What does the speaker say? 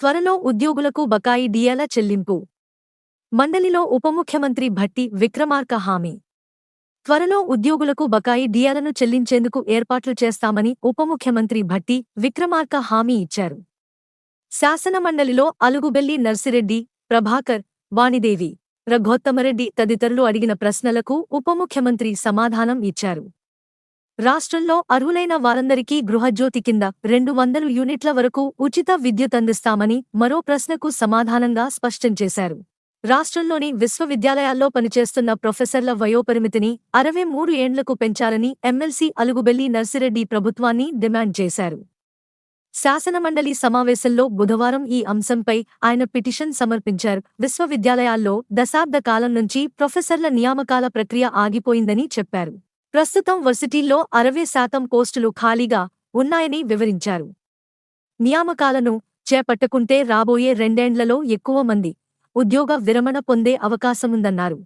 త్వరలో ఉద్యోగులకు బకాయి డియాల చెల్లింపు. మండలిలో ఉపముఖ్యమంత్రి భట్టి విక్రమార్క హామీ. త్వరలో ఉద్యోగులకు బకాయి డియాలను చెల్లించేందుకు ఏర్పాట్లు చేస్తామని ఉపముఖ్యమంత్రి భట్టి విక్రమార్క హామీ ఇచ్చారు. శాసనమండలిలో అలుగుబెల్లి నర్సిరెడ్డి ప్రభాకర్ వాణిదేవి రఘోత్తమరెడ్డి తదితరులు అడిగిన ప్రశ్నలకు ఉపముఖ్యమంత్రి సమాధానం ఇచ్చారు. రాష్ట్రంలో అర్హులైన వారందరికీ గృహజ్యోతి కింద రెండు వందలు యూనిట్ల వరకు ఉచిత విద్యుత్ అందిస్తామని మరో ప్రశ్నకు సమాధానంగా స్పష్టం చేశారు. రాష్ట్రంలోని విశ్వవిద్యాలయాల్లో పనిచేస్తున్న ప్రొఫెసర్ల వయోపరిమితిని అరవై మూడు ఏండ్లకు పెంచాలని ఎమ్మెల్సీ అలుగుబెల్లి నర్సిరెడ్డి ప్రభుత్వాన్ని డిమాండ్ చేశారు. శాసనమండలి సమావేశంలో బుధవారం ఈ అంశంపై ఆయన పిటిషన్ సమర్పించారు. విశ్వవిద్యాలయాల్లో దశాబ్ద కాలం నుంచి ప్రొఫెసర్ల నియామకాల ప్రక్రియ ఆగిపోయిందని చెప్పారు. ప్రస్తుతం వర్సిటీల్లో అరవై శాతం పోస్టులు ఖాళీగా ఉన్నాయని వివరించారు. నియామకాలను చేపట్టకుంటే రాబోయే రెండేండ్లలో ఎక్కువ మంది ఉద్యోగ విరమణ పొందే అవకాశముందన్నారు.